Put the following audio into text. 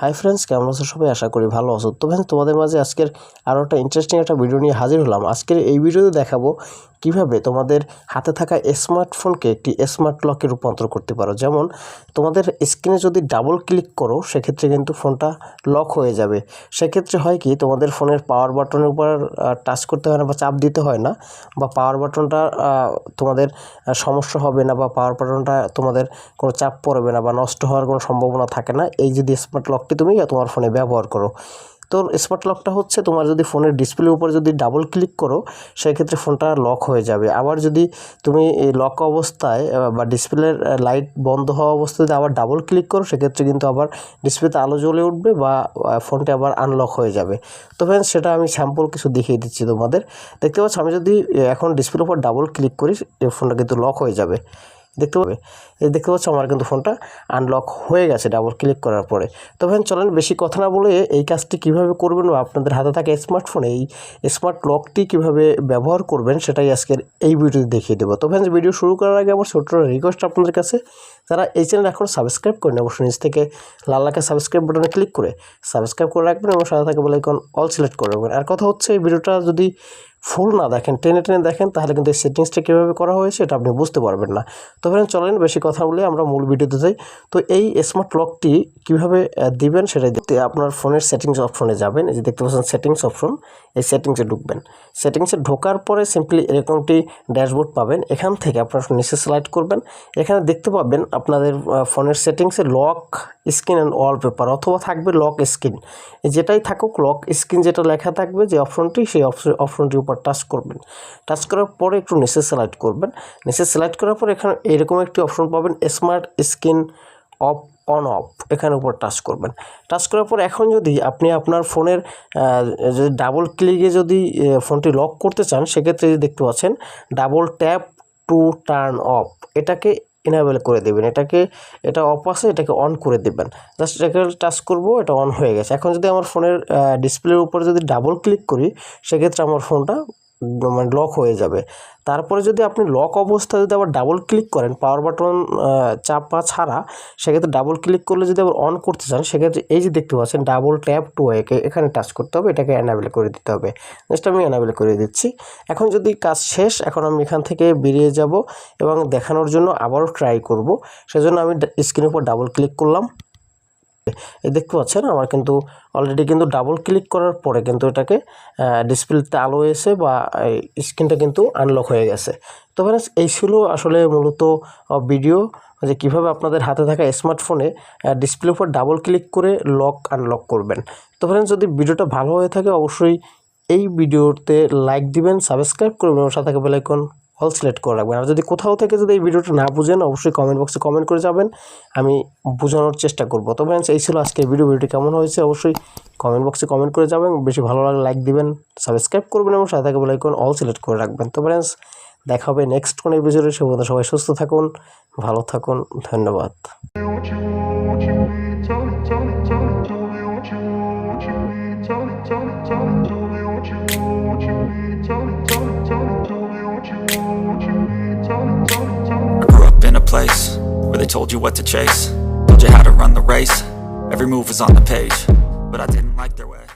Hi friends কেমন আছো সবাই? আশা করি ভালো আছো। তো ফ্রেন্ডস তোমাদের মাঝে আজকের আরও একটা ইন্টারেস্টিং একটা ভিডিও নিয়ে হাজির হলাম। আজকের এই ভিডিওতে দেখাবো কীভাবে তোমাদের হাতে থাকা স্মার্টফোনকে একটি স্মার্ট লকে রূপান্তর করতে পারো? যেমন, তোমাদের স্ক্রিনে যদি ডাবল ক্লিক করো, সেক্ষেত্রে কিন্তু ফোনটা লক হয়ে যাবে। সেক্ষেত্রে হয় কি, তোমাদের ফোনের পাওয়ার বাটনের উপর টাচ করতে হয় না বা চাপ দিতে হয় না, বা পাওয়ার বাটনটা তোমাদের সমস্যা হবে না বা পাওয়ার বাটনটা তোমাদের কোনো চাপ পড়বে না বা নষ্ট হওয়ার কোনো সম্ভাবনা থাকে না, এই যদি স্মার্ট লকটি তুমি তোমার ফোনে ব্যবহার করো। তো স্মার্ট লকটা হচ্ছে তোমার যদি ফোনের ডিসপ্লের উপর যদি ডাবল ক্লিক করো, সেক্ষেত্রে ফোনটা লক হয়ে যাবে। আবার যদি তুমি লক অবস্থায় বা ডিসপ্লের লাইট বন্ধ হওয়া অবস্থায় যদি আবার ডাবল ক্লিক করো, সেক্ষেত্রে কিন্তু আবার ডিসপ্লেতে আলো জ্বলে উঠবে বা ফোনটি আবার আনলক হয়ে যাবে। তো ফ্রেন্ডস সেটা আমি স্যাম্পল কিছু দেখিয়ে দিচ্ছি তোমাদের। দেখতে পাচ্ছ, আমি যদি এখন ডিসপ্লের উপর ডাবল ক্লিক করি ফোনটা কিন্তু লক হয়ে যাবে। দেখতে পাবে? এই দেখতে পাচ্ছ আমার কিন্তু ফোনটা আনলক হয়ে গেছে ডাবল ক্লিক করার পরে। তো ফ্রেন্ড চলেন বেশি কথা না বলে এই কাজটি কীভাবে করবেন বা আপনাদের হাতে থাকা স্মার্টফোনে এই স্মার্ট লকটি কীভাবে ব্যবহার করবেন সেটাই আজকের এই ভিডিওতে দেখিয়ে দেবো। তো ভিডিও শুরু করার আগে আমার ছোট্ট রিকোয়েস্ট আপনাদের কাছে। যারা এই চ্যানেল এখন সাবস্ক্রাইব করেন অবশ্যই নিজ থেকে লাল লাখা সাবস্ক্রাইব বাটনে ক্লিক করে সাবস্ক্রাইব করে রাখবেন এবং সাথে থাকে বলে এখন অল সিলেক্ট করে রাখবেন। আর কথা হচ্ছে এই ভিডিওটা যদি ফুল না দেখেন, টেনে টেনে দেখেন, তাহলে কিন্তু এই সেটিংসটা কীভাবে করা হয়েছে এটা আপনি বুঝতে পারবেন না। তো ফ্রেন্ড চলেন বেশি কথা বলে আমরা মূল ভিডিওতে যাই। তো এই স্মার্ট লকটি কীভাবে দিবেন সেটাই দেখতে, আপনার ফোনের সেটিংস অপশনে যাবেন। এই যে দেখতে পাচ্ছেন সেটিংস অপশন এই সেটিংসে ঢুকবেন। সেটিংসে ঢোকার পরে সিম্পলি এরকম একটি ড্যাশবোর্ড পাবেন। এখান থেকে আপনার নিচে স্লাইড করবেন। এখানে দেখতে পাবেন আপনাদের ফোনের সেটিংসে লক স্ক্রিন অ্যান্ড ওয়ালপেপার অথবা থাকবে লক স্ক্রিন। যেটাই থাকুক, লক স্ক্রিন যেটা লেখা থাকবে, যে অপশনটি, সেই অপশন অপশনটির উপর টাচ করবেন। টাচ করার পরে একটু নিচে সিলেক্ট করবেন। নিচে সিলেক্ট করার পর এখানে এরকম একটি অপশন পাবেন smart screen off on off এখানে উপর টাচ করবেন। টাচ করার পর এখন যদি আপনি আপনার ফোনের যদি ডাবল ক্লিকে যদি ফোনটি লক করতে চান, সেক্ষেত্রে দেখতে পাচ্ছেন double tap to turn off এটাকে এনাবেল করে দেবেন। এটাকে, এটা অফ আছে, এটাকে অন করে দেবেন। জাস্ট এটাকে টাচ করব, এটা অন হয়ে গেছে। এখন যদি আমার ফোনের ডিসপ্লের উপরে যদি ডাবল ক্লিক করি, সেক্ষেত্রে আমার ফোনটা মানে লক হয়ে যাবে। তারপরে যদি আপনি লক অবস্থায় যদি আবার ডাবল ক্লিক করেন পাওয়ার বাটন চাপা ছাড়া, সেক্ষেত্রে ডাবল ক্লিক করলে যদি আবার অন করতে চান, সেক্ষেত্রে এই যে দেখতে পাচ্ছেন ডাবল ট্যাপ টু একে এখানে টাচ করতে হবে, এটাকে অ্যানাবেল করে দিতে হবে। জাস্ট আমি অ্যানাবেল করে দিচ্ছি। এখন যদি কাজ শেষ, এখন আমি এখান থেকে বেরিয়ে যাব এবং দেখানোর জন্য আবারও ট্রাই করব। সেজন্য আমি স্ক্রিনের উপর ডাবল ক্লিক করলাম। এই দেখতে পাচ্ছেন আমার কিন্তু অলরেডি কিন্তু ডাবল ক্লিক করার পরে কিন্তু এটাকে ডিসপ্লেতে আলো এসে বা স্ক্রিনটা কিন্তু আনলক হয়ে গেছে। তো ফ্রেন্ডস এই ছিল আসলে মূলত ভিডিও যে কীভাবে আপনাদের হাতে থাকা স্মার্টফোনে ডিসপ্লের উপর ডাবল ক্লিক করে লক আনলক করবেন। তো ফ্রেন্ডস যদি ভিডিওটা ভালো হয়ে থাকে, অবশ্যই এই ভিডিওতে লাইক দিবেন সাবস্ক্রাইব করবেন এবং সাথে বেল আইকন অল সিলেক্ট করে রাখবেন। আর যদি কোথাও থেকে যদি এই ভিডিওটা না বুঝেন, অবশ্যই কমেন্ট বক্সে কমেন্ট করে যাবেন। আমি বোঝানোর চেষ্টা করব। তো ফ্রেন্ডস এই ছিল আজকের ভিডিও ভিডিওটি কেমন হয়েছে অবশ্যই কমেন্ট বক্সে কমেন্ট করে যাবেন। বেশি ভালো লাগলে লাইক দিবেন সাবস্ক্রাইব করবেন এবং সাথে বেল আইকন অল সিলেক্ট করে রাখবেন। তো ফ্রেন্ডস দেখা হবে নেক্সট কোনো এপিসোডে সে পর্যন্ত সবাই সুস্থ থাকুন, ভালো থাকুন, ধন্যবাদ। Place where they told you what to chase, told you how to run the race. Every move was on the page, but I didn't like their way.